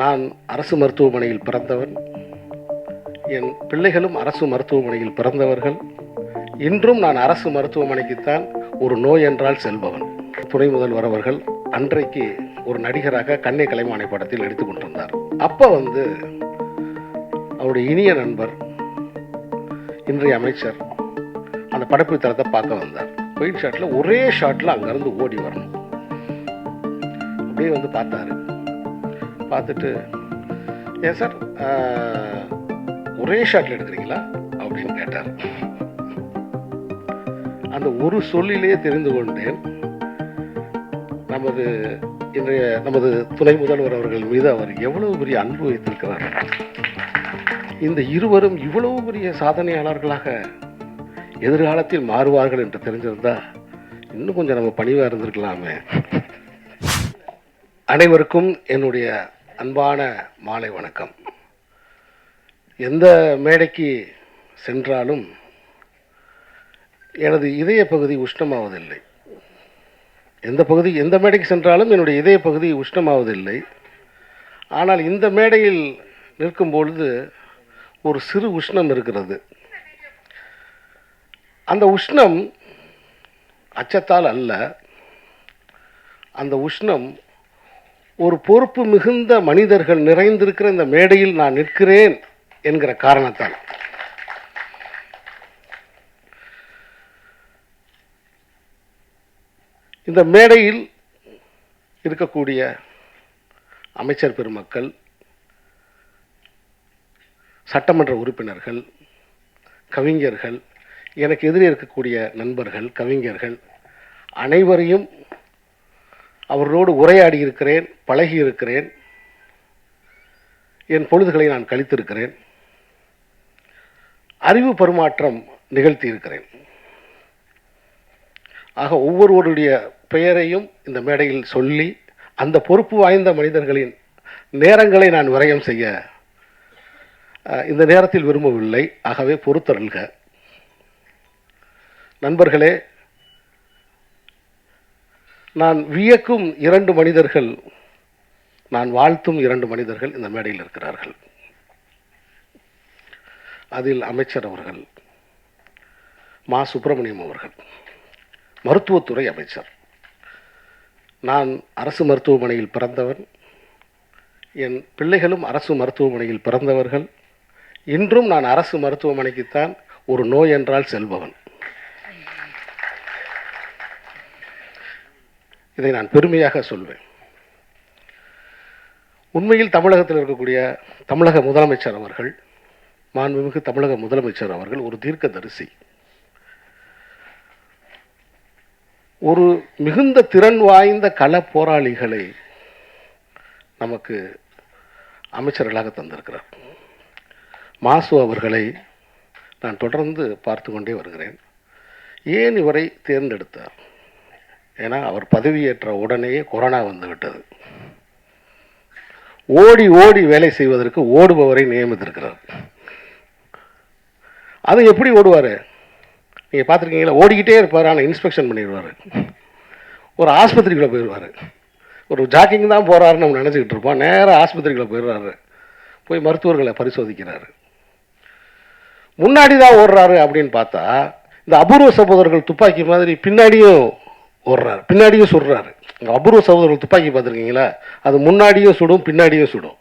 நான் அரசு மருத்துவமனையில் பிறந்தவன். என் பிள்ளைகளும் அரசு மருத்துவமனையில் பிறந்தவர்கள். இன்றும் நான் அரசு மருத்துவமனைக்குத்தான் ஒரு நோய் என்றால் செல்பவன். துணை முதல்வர் அவர்கள் அன்றைக்கு ஒரு நடிகராக கண்ணை கலைமானை படத்தில் எடுத்துக்கொண்டிருந்தார் அப்போ வந்து அவருடைய இனிய நண்பர் இன்றைய அமைச்சர் அந்த படப்பு தரத்தை பார்க்க வந்தார். ஒயிட் ஷாட்டில் ஒரே ஷாட்டில் அங்கேருந்து ஓடி வரணும். அப்படியே வந்து பார்த்தாரு. பார்த்துட்டு ஏன் சார் ஒரே ஷாட்டில் எடுக்கிறீங்களா? அப்படின்னு கேட்டார். அந்த ஒரு சொல்லிலேயே தெரிந்து கொண்டேன். நமது இன்றைய நமது துணை முதல்வர் அவர்கள் மீது அவர் எவ்வளவு பெரிய அன்பு வைத்திருக்கிறார். இந்த இருவரும் இவ்வளவு பெரிய சாதனையாளர்களாக எதிர்காலத்தில் மாறுவார்கள் என்று தெரிஞ்சிருந்தா இன்னும் கொஞ்சம் நம்ம பணிவாக இருந்திருக்கலாமே. அனைவருக்கும் என்னுடைய அன்பான மாலை வணக்கம். எந்த மேடைக்கு சென்றாலும் எனது இதய பகுதி உஷ்ணமாவதில்லை. எந்த பகுதி எந்த மேடைக்கு சென்றாலும் என்னுடைய இதய பகுதி உஷ்ணமாவதில்லை. ஆனால் இந்த மேடையில் நிற்கும் பொழுது ஒரு சிறு உஷ்ணம் இருக்கிறது. அந்த உஷ்ணம் அச்சத்தால் அல்ல. அந்த உஷ்ணம் ஒரு பொறுப்பு மிகுந்த மனிதர்கள் நிறைந்திருக்கிற இந்த மேடையில் நான் நிற்கிறேன் என்கிற காரணத்தால். இந்த மேடையில் இருக்கக்கூடிய அமைச்சர் பெருமக்கள் சட்டமன்ற உறுப்பினர்கள் கவிஞர்கள் எனக்கு எதிரே இருக்கக்கூடிய நண்பர்கள் கவிஞர்கள் அனைவரையும் அவர்களோடு உரையாடி இருக்கிறேன் பழகி இருக்கிறேன். என் பொழுதுகளை நான் கழித்திருக்கிறேன். அறிவு பரிமாற்றம் நிகழ்த்தி இருக்கிறேன். ஆக ஒவ்வொருவருடைய பெயரையும் இந்த மேடையில் சொல்லி அந்த பொறுப்பு வாய்ந்த மனிதர்களின் நேரங்களை நான் விரயம் செய்ய இந்த நேரத்தில் விரும்பவில்லை. ஆகவே பொறுத்தருள்க. நண்பர்களே நான் வியக்கும் இரண்டு மனிதர்கள் நான் வாழ்த்தும் இரண்டு மனிதர்கள் இந்த மேடையில் இருக்கிறார்கள். அதில் அமைச்சர் அவர்கள் மா சுப்பிரமணியம் அவர்கள் மருத்துவத்துறை அமைச்சர். நான் அரசு மருத்துவமனையில் பிறந்தவன் என் பிள்ளைகளும் அரசு மருத்துவமனையில் பிறந்தவர்கள். இன்றும் நான் அரசு மருத்துவமனைக்குத்தான் ஒரு நோய் என்றால் செல்பவன். இதை நான் பெருமையாக சொல்வேன். உண்மையில் தமிழகத்தில் இருக்கக்கூடிய தமிழக முதலமைச்சர் அவர்கள் மாண்புமிகு தமிழக முதலமைச்சர் அவர்கள் ஒரு தீர்க்க தரிசி ஒரு மிகுந்த திறன் வாய்ந்த கள போராளிகளை நமக்கு அமைச்சர்களாக தந்திருக்கிறார். மாசு அவர்களை நான் தொடர்ந்து பார்த்து கொண்டே வருகிறேன். ஏன் இவரை தேர்ந்தெடுத்தார்? ஏன்னா அவர் பதவியேற்ற உடனேயே கொரோனா வந்து விட்டது ஓடி ஓடி வேலை செய்வதற்கு ஓடுபவரை நியமித்திருக்கிறார். அது எப்படி ஓடுவார்? நீங்கள் பார்த்துருக்கீங்களா? ஓடிக்கிட்டே இருப்பார் ஆனால் இன்ஸ்பெக்ஷன் பண்ணிடுவார். ஒரு ஆஸ்பத்திரிக்குள்ளே போயிடுவார். ஒரு ஜாக்கிங் தான் போகிறாருன்னு நம்ம நினச்சிக்கிட்டு இருப்போம். நேராக ஆஸ்பத்திரிக்குள்ளே போயிடுறாரு. போய் மருத்துவர்களை பரிசோதிக்கிறாரு. முன்னாடி தான் ஓடுறாரு அப்படின்னு பார்த்தா இந்த அபூர்வ சகோதரர்கள் துப்பாக்கி மாதிரி பின்னாடியும் ஓடுறாரு. பின்னாடியும் சுடுறாரு. இங்கே அபூர்வ சகோதரர்கள் துப்பாக்கி பார்த்துருக்கீங்களா? அது முன்னாடியும் சுடும் பின்னாடியும் சுடும்.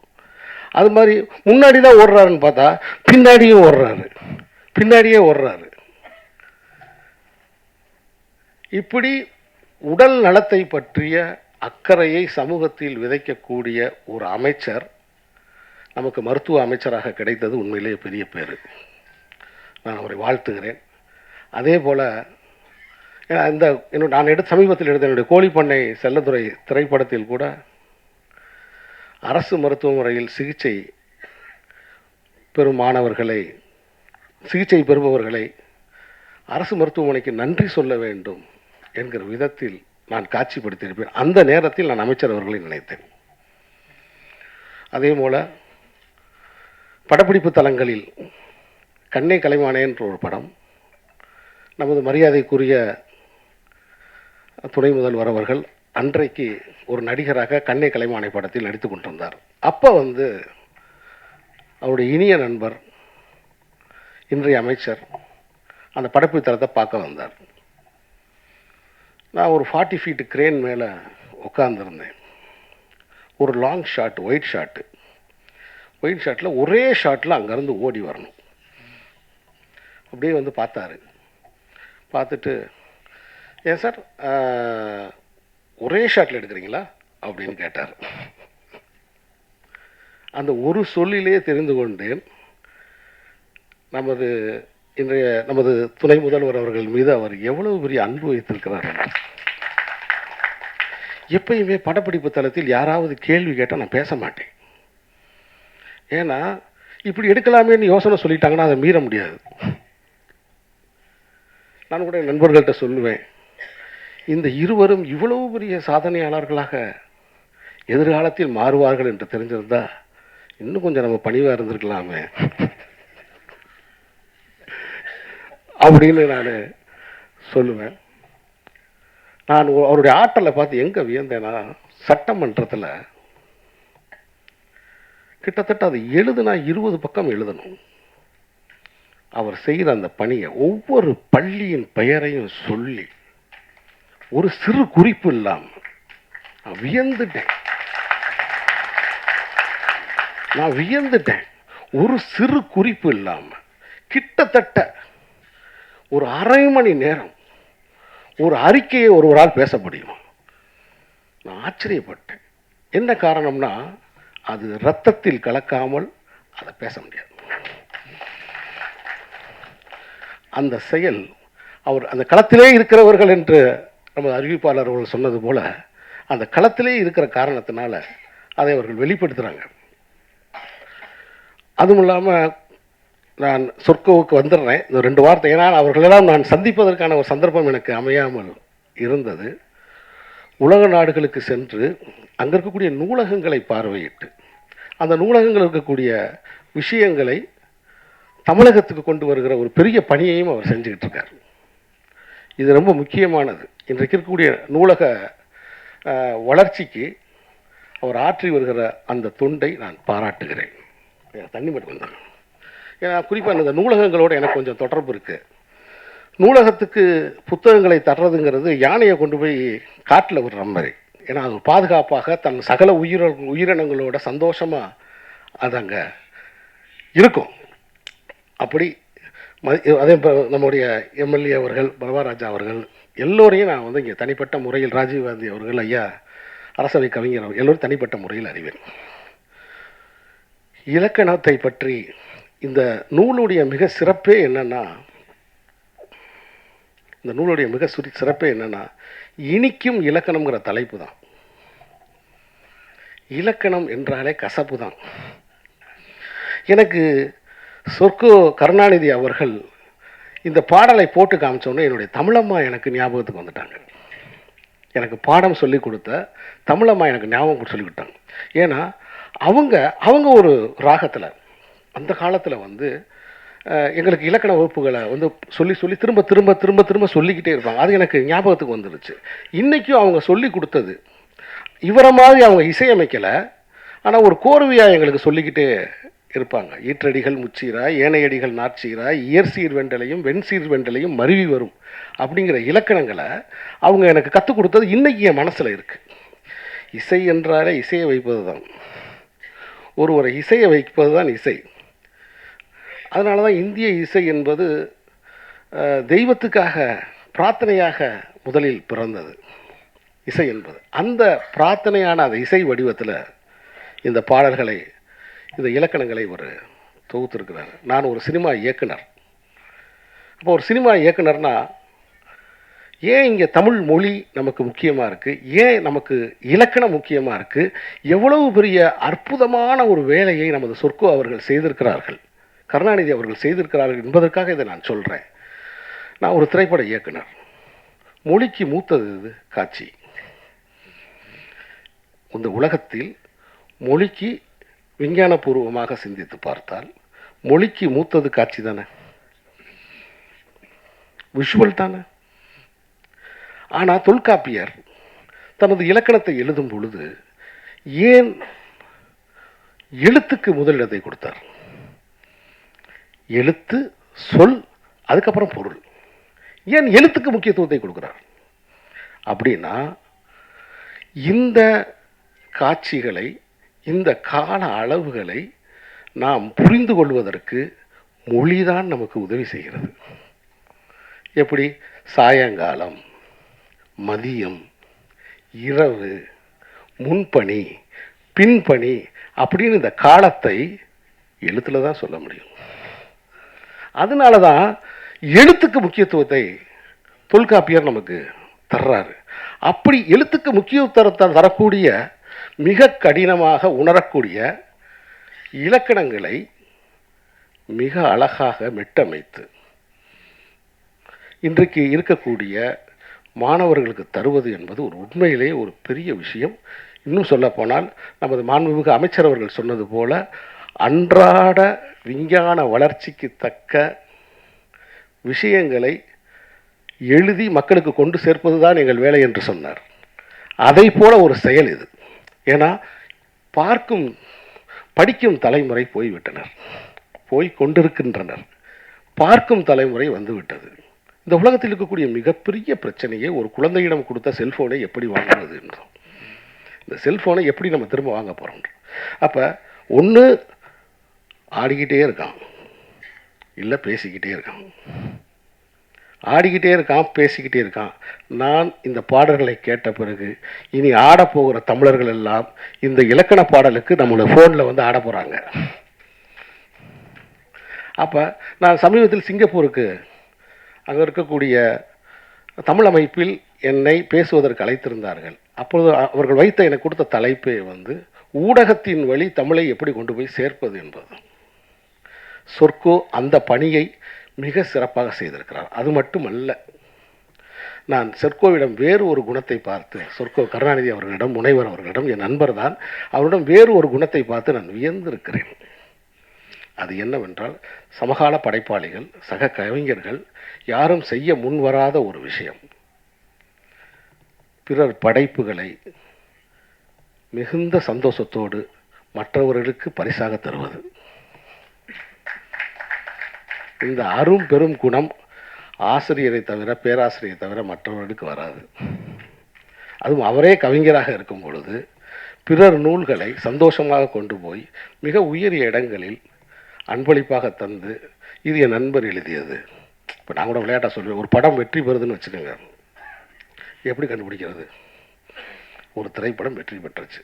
அது மாதிரி முன்னாடி தான் ஓடுறாருன்னு பார்த்தா பின்னாடியும் ஓடுறாரு. பின்னாடியே ஓடுறாரு. இப்படி உடல் நலத்தை பற்றிய அக்கறையை சமூகத்தில் விதைக்கக்கூடிய ஒரு அமைச்சர் நமக்கு மருத்துவ அமைச்சராக கிடைத்தது உண்மையிலேயே பெரிய பேர். நான் அவரை வாழ்த்துகிறேன். அதே போல் ஏன்னா இந்த என்னோட நான் எடுத்த சமீபத்தில் எடுத்த என்னுடைய கோழிப்பண்ணை செல்லத்துறை திரைப்படத்தில் கூட அரசு மருத்துவமனையில் சிகிச்சை பெறும் மாணவர்களை சிகிச்சை பெறுபவர்களை அரசு மருத்துவமனைக்கு நன்றி சொல்ல வேண்டும் என்கிற விதத்தில் நான் காட்சிப்படுத்தியிருப்பேன். அந்த நேரத்தில் நான் அமைச்சர் அவர்களை நினைத்தேன். அதே போல படப்பிடிப்பு தலங்களில் கண்ணே கலைமானே என்ற ஒரு படம் நமது மரியாதைக்குரிய துணை முதல்வர் அவர்கள் அன்றைக்கு ஒரு நடிகராக கண்ணே கலைமானை படத்தில் நடித்து கொண்டிருந்தார். அப்போ வந்து அவருடைய இனிய நண்பர் இன்றைய அமைச்சர் அந்த படப்பு தளத்தை பார்க்க வந்தார். நான் ஒரு ஃபார்ட்டி ஃபீட்டு கிரேன் மேலே உட்காந்துருந்தேன் ஒரு long shot wide shot wide ஷாட்டில் ஒரே ஷாட்டில் அங்கேருந்து ஓடி வரணும். அப்படியே வந்து பார்த்தாரு. பார்த்துட்டு ஏன் சார் ஒரே ஷாட்டில் எடுக்கிறீங்களா? அப்படின்னு கேட்டார். அந்த ஒரு சொல்லிலே தெரிந்து கொண்டேன். நமது இன்றைய நமது துணை முதல்வர் அவர்கள் மீது அவர் எவ்வளவு பெரிய அன்பு வைத்திருக்கிறார் எப்பயுமே படப்பிடிப்பு தளத்தில் யாராவது கேள்வி கேட்டால் நான் பேச மாட்டேன். ஏன்னா இப்படி எடுக்கலாமேன்னு யோசனை சொல்லிட்டாங்கன்னா அதை மீற முடியாது. நான் கூட என் நண்பர்கள்ட்ட சொல்லுவேன். இந்த இருவரும் இவ்வளவு பெரிய சாதனையாளர்களாக எதிர்காலத்தில் மாறுவார்கள் என்று தெரிஞ்சிருந்தா இன்னும் கொஞ்சம் நம்ம பணிவாக இருந்திருக்கலாமே. அப்படின்னு நான் சொல்லுவேன். நான் அவருடைய ஆற்றலை பார்த்து எங்கே வியந்தேன்னா சட்டமன்றத்தில் கிட்டத்தட்ட அது எழுதுனா இருபது பக்கம் எழுதணும். அவர் செய்கிற அந்த பணியை ஒவ்வொரு பள்ளியின் பெயரையும் சொல்லி ஒரு சிறு குறிப்பு இல்லாமல் வியந்துட்டேன். நான் வியந்துட்டேன். ஒரு சிறு குறிப்பு இல்லாமல் கிட்டத்தட்ட ஒரு அரை மணி நேரம் ஒரு அறிக்கையை ஒருவரால் பேச முடியுமா? நான் ஆச்சரியப்பட்டேன். என்ன காரணம்னா அது ரத்தத்தில் கலக்காமல் அதை பேச முடியாது. அந்த செயல் அவர் அந்த களத்திலே இருக்கிறவர்கள் என்று நமது அறிவிப்பாளர் அவர்கள் சொன்னது போல் அந்த களத்திலே இருக்கிற காரணத்தினால அதை அவர்கள் வெளிப்படுத்துகிறாங்க அதுவும் இல்லாமல் நான் சொற்கோவுக்கு வந்துடுறேன். இந்த ரெண்டு வார்த்தை ஏன்னா அவர்களெல்லாம் நான் சந்திப்பதற்கான ஒரு சந்தர்ப்பம் எனக்கு அமையாமல் இருந்தது. உலக நாடுகளுக்கு சென்று அங்கே இருக்கக்கூடிய நூலகங்களை பார்வையிட்டு அந்த நூலகங்கள் இருக்கக்கூடிய விஷயங்களை தமிழகத்துக்கு கொண்டு வருகிற ஒரு பெரிய பணியையும் அவர் செஞ்சுக்கிட்டு இருக்கார். இது ரொம்ப முக்கியமானது. இன்றைக்கு இருக்கக்கூடிய நூலக வளர்ச்சிக்கு அவர் ஆற்றி வருகிற அந்த தொண்டை நான் பாராட்டுகிறேன். தண்ணி மட்டும் ஏன்னா குறிப்பாக இந்த நூலகங்களோட எனக்கு கொஞ்சம் தொடர்பு இருக்குது நூலகத்துக்கு புத்தகங்களை தர்றதுங்கிறது யானையை கொண்டு போய் காட்டில் விடுற மாதிரி. ஏன்னா அது பாதுகாப்பாக தன் சகல உயிர உயிரினங்களோட சந்தோஷமாக அது அங்கே இருக்கும். அப்படி ம- அதே நம்முடைய எம்எல்ஏ அவர்கள் பகவாராஜா அவர்கள் எல்லோரையும் நான் வந்து இங்கே தனிப்பட்ட முறையில் ராஜீவ்காந்தி அவர்கள் ஐயா அரசவை கவிஞர் அவர் எல்லோரும் தனிப்பட்ட முறையில் அறிவேன். இலக்கணத்தை பற்றி இந்த நூலுடைய மிக சிறப்பே என்னென்னா இந்த நூலுடைய மிக சுரி சிறப்பே என்னென்னா இனிக்கும் இலக்கணம்ங்கிற தலைப்பு தான். இலக்கணம் என்றாலே கசப்பு தான். எனக்கு சொர்க்கோ கருணாநிதி அவர்கள் இந்த பாடலை போட்டு காமிச்சோன்னே என்னுடைய தமிழம்மா எனக்கு ஞாபகத்துக்கு வந்துட்டாங்க. எனக்கு பாடம் சொல்லி கொடுத்த தமிழம்மா எனக்கு ஞாபகம் சொல்லி கொடுத்தாங்க. ஏன்னா அவங்க அவங்க ஒரு ராகத்தில் அந்த காலத்தில் வந்து எங்களுக்கு இலக்கண வகுப்புகளை வந்து சொல்லி சொல்லி திரும்ப திரும்ப திரும்ப திரும்ப சொல்லிக்கிட்டே இருப்பாங்க. அது எனக்கு ஞாபகத்துக்கு வந்துருச்சு. இன்றைக்கும் அவங்க சொல்லி கொடுத்தது இவரை மாதிரி அவங்க இசையமைக்கலை ஆனால் ஒரு கோர்வையாக எங்களுக்கு சொல்லிக்கிட்டே இருப்பாங்க. ஈற்றடிகள் முச்சீராய் ஏனையடிகள் நாற்சீராய் இயற்சீர் வெண்டலையும் வெண்சீர் வெண்டலையும் மருவி வரும். அப்படிங்கிற இலக்கணங்களை அவங்க எனக்கு கற்றுக் கொடுத்தது இன்றைக்கி என் மனசில் இருக்குது இசை என்றாலே இசையை வைப்பது தான் ஒருவரை இசையை வைப்பது தான் இசை. அதனால தான் இந்திய இசை என்பது தெய்வத்துக்காக பிரார்த்தனையாக முதலில் பிறந்தது. இசை என்பது. அந்த பிரார்த்தனையான அந்த இசை வடிவத்தில் இந்த பாடல்களை இந்த இலக்கணங்களை ஒரு தொகுத்திருக்கிறார். நான் ஒரு சினிமா இயக்குனர். அப்போ ஒரு சினிமா இயக்குனர்னா ஏன் இங்கே தமிழ் மொழி நமக்கு முக்கியமாக இருக்குது ஏன் நமக்கு இலக்கணம் முக்கியமாக இருக்குது எவ்வளவு பெரிய அற்புதமான ஒரு வேலையை நமது சொற்கோ அவர்கள் செய்திருக்கிறார்கள். கருணாநிதி அவர்கள் செய்திருக்கிறார்கள் என்பதற்காக இதை நான் சொல்கிறேன் நான் ஒரு திரைப்பட இயக்குனர். மொழிக்கு மூத்தது இது காட்சி. இந்த உலகத்தில் மொழிக்கு விஞ்ஞானபூர்வமாக சிந்தித்து பார்த்தால் மொழிக்கு மூத்தது காட்சி தானே? விஷுவல் தானே? ஆனால் தொல்காப்பியர் தனது இலக்கணத்தை எழுதும் பொழுது ஏன் எழுத்துக்கு முதலிடத்தை கொடுத்தார்? எழுத்து சொல் அதுக்கப்புறம் பொருள். ஏன் எழுத்துக்கு முக்கியத்துவத்தை கொடுக்கிறார்? அப்படின்னா இந்த காட்சிகளை இந்த கால அளவுகளை நாம் புரிந்து கொள்வதற்கு மொழிதான் நமக்கு உதவி செய்கிறது. எப்படி? சாயங்காலம் மதியம் இரவு முன்பணி பின்பணி அப்படின்னு இந்த காலத்தை எழுத்துல தான் சொல்ல முடியும். அதனால தான் எழுத்துக்கு முக்கியத்துவத்தை தொல்காப்பியர் நமக்கு தர்றாரு. அப்படி எழுத்துக்கு முக்கியத்துவத்தை தரக்கூடிய மிக கடினமாக உணரக்கூடிய இலக்கணங்களை மிக அழகாக மெட்டமைத்து இன்றைக்கு இருக்கக்கூடிய மாணவர்களுக்கு தருவது என்பது ஒரு உண்மையிலே ஒரு பெரிய விஷயம். இன்னும் சொல்லப்போனால் நமது மாண்புமிகு அமைச்சர் அவர்கள் சொன்னது போல அன்றாட விஞ்ஞான வளர்ச்சிக்கு தக்க விஷயங்களை எழுதி மக்களுக்கு கொண்டு சேர்ப்பது தான் எங்கள் வேலை என்று சொன்னார். அதை போல ஒரு செயல் இது. ஏன்னா பார்க்கும் படிக்கும் தலைமுறை போய்விட்டனர். போய் கொண்டிருக்கின்றனர். பார்க்கும் தலைமுறை வந்துவிட்டது. இந்த உலகத்தில் இருக்கக்கூடிய மிகப்பெரிய பிரச்சனையே ஒரு குழந்தையிடம் கொடுத்த செல்ஃபோனை எப்படி வாங்குவது என்றோம். இந்த செல்ஃபோனை எப்படி நம்ம திரும்ப வாங்க போகிறோம் அப்போ ஒன்று ஆடிக்கிட்டே இருக்கான். இல்லை பேசிக்கிட்டே இருக்கான். ஆடிக்கிட்டே இருக்கான் பேசிக்கிட்டே இருக்கான். நான் இந்த பாடல்களை கேட்ட பிறகு இனி ஆடப்போகிற தமிழர்கள் எல்லாம் இந்த இலக்கண பாடலுக்கு நம்மளோட ஃபோனில் வந்து ஆட போகிறாங்க அப்போ நான் சமீபத்தில் சிங்கப்பூருக்கு அங்கே இருக்கக்கூடிய தமிழ் அமைப்பில் என்னை பேசுவதற்கு அழைத்திருந்தார்கள். அப்பொழுது அவர்கள் வைத்த எனக்கு கொடுத்த தலைப்பே வந்து ஊடகத்தின் வழி தமிழை எப்படி கொண்டு போய் சேர்ப்பது என்பது. சொற்கோ அந்த பணியை மிக சிறப்பாக செய்திருக்கிறார். அது மட்டுமல்ல நான் செர்கோவிடம் வேறு ஒரு குணத்தை பார்த்து சொர்க்கோ கருணாநிதி அவர்களிடம் முனைவர் அவர்களிடம் என் நண்பர் தான் அவரிடம் வேறு ஒரு குணத்தை பார்த்து நான் வியந்திருக்கிறேன். அது என்னவென்றால் சமகால படைப்பாளிகள் சக கவிஞர்கள் யாரும் செய்ய முன்வராத ஒரு விஷயம். பிறர் படைப்புகளை மிகுந்த சந்தோஷத்தோடு மற்றவர்களுக்கு பரிசாக தருவது. இந்த அரும் பெரும் குணம். ஆசிரியரை தவிர பேராசிரியரை தவிர மற்றவர்களுக்கு வராது. அதுவும் அவரே கவிஞராக இருக்கும் பொழுது பிறர் நூல்களை சந்தோஷமாக கொண்டு போய் மிக உயரிய இடங்களில் அன்பளிப்பாக தந்து இது என் நண்பர் எழுதியது. இப்போ நான் கூட விளையாட்டாக சொல்லுவேன் ஒரு படம் வெற்றி பெறுதுன்னு வச்சுக்கோங்க. எப்படி கண்டுபிடிக்கிறது? ஒரு திரைப்படம் வெற்றி பெற்றுச்சு.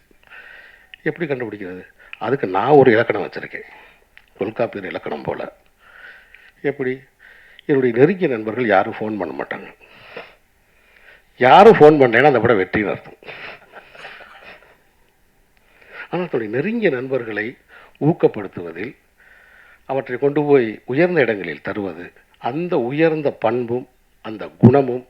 எப்படி கண்டுபிடிக்கிறது? அதுக்கு நான் ஒரு இலக்கணம் வச்சுருக்கேன். தொல்காப்பியர் இலக்கணம் போல். எப்படி? என்னுடைய நெருங்கிய நண்பர்கள் யாரும் ஃபோன் பண்ண மாட்டாங்க. யாரும் ஃபோன் பண்ணேன்னா அந்த படம் வெற்றின்னு அர்த்தம். ஆனால் தன்னுடைய நெருங்கிய நண்பர்களை ஊக்கப்படுத்துவதில் அவற்றை கொண்டு போய் உயர்ந்த இடங்களில் தருவது அந்த உயர்ந்த பண்பும் அந்த குணமும்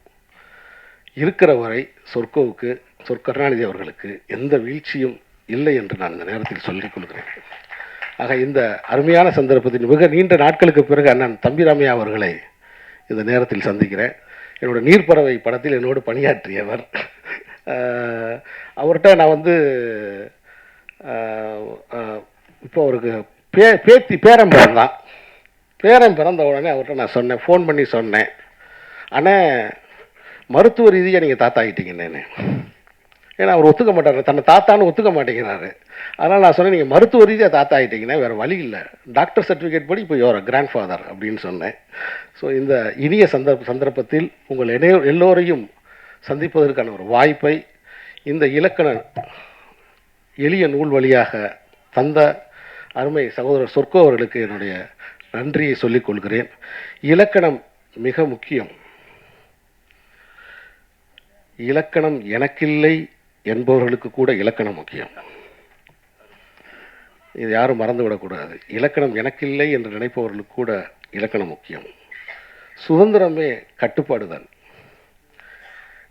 இருக்கிற வரை சொற்கோவுக்கு சொற்கருணாநிதி அவர்களுக்கு எந்த வீழ்ச்சியும் இல்லை என்று நான் இந்த நேரத்தில் சொல்லிக் கொள்கிறேன். ஆக இந்த அருமையான சந்தர்ப்பத்தின் மிக நீண்ட நாட்களுக்கு பிறகு அண்ணன் தம்பிராமையா அவர்களை இந்த நேரத்தில் சந்திக்கிறேன். என்னோட நீர்ப்பறவை படத்தில் என்னோடு பணியாற்றியவர். அவர்கிட்ட நான் வந்து இப்போ அவருக்கு பே பேத்தி பேரன் பிறந்தான். பேரன் பிறந்த உடனே அவர்கிட்ட நான் சொன்னேன் ஃபோன் பண்ணி சொன்னேன். ஆனால் மருத்துவ ரீதியாக நீங்கள் தாத்தா ஆகிட்டீங்கன்னு ஏன்னா அவர் ஒத்துக்க மாட்டார். தன்னை தாத்தான்னு ஒத்துக்க மாட்டேங்கிறாரு. அதனால் நான் சொன்னேன் நீங்கள் மருத்துவ ரீதியாக தாத்தா ஆகிட்டீங்கன்னா வேறு வழி இல்லை. டாக்டர் சர்டிஃபிகேட் படி இப்போ யோர கிராண்ட் ஃபாதர் அப்படின்னு சொன்னேன். ஸோ இந்த இனிய சந்தர்ப்ப சந்தர்ப்பத்தில் உங்கள் இணைய எல்லோரையும் சந்திப்பதற்கான ஒரு வாய்ப்பை இந்த இலக்கண எளிய நூல் வழியாக தந்த அருமை சகோதரர் சொர்க்கோ அவர்களுக்கு என்னுடைய நன்றியை சொல்லிக் கொள்கிறேன். இலக்கணம் மிக முக்கியம். இலக்கணம் எனக்கில்லை என்பவர்களுக்கு கூட இலக்கணம் முக்கியம். இது யாரும் மறந்துவிடக்கூடாது. இலக்கணம் எனக்கில்லை என்று நினைப்பவர்களுக்கு கூட இலக்கணம் முக்கியம். சுதந்திரமே கட்டுப்பாடு தான்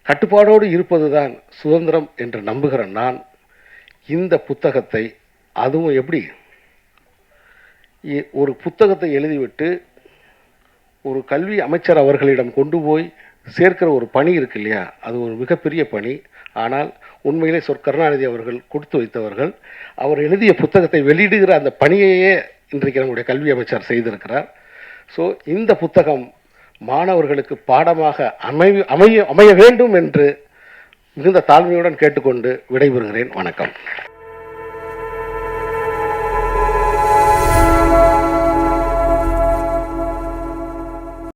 கட்டுப்பாடோடு இருப்பதுதான் சுதந்திரம் என்று நம்புகிற நான் இந்த புத்தகத்தை அதுவும் எப்படி? இ- ஒரு புத்தகத்தை எழுதிவிட்டு ஒரு கல்வி அமைச்சர் அவர்களிடம் கொண்டு போய் சேர்க்கிற ஒரு பணி இருக்கு இல்லையா? அது ஒரு மிகப்பெரிய பணி. ஆனால் உண்மையிலே சொற் கருணாநிதி அவர்கள் கொடுத்து வைத்தவர்கள். அவர் எழுதிய புத்தகத்தை வெளியிடுகிற அந்த பணியையே இன்றைக்கு நம்முடைய கல்வி அமைச்சர் செய்திருக்கிறார். ஸோ இந்த புத்தகம் மாணவர்களுக்கு பாடமாக அமை அமைய அமைய வேண்டும் என்று மிகுந்த தாழ்மையுடன் கேட்டுக்கொண்டு விடைபெறுகிறேன். வணக்கம்.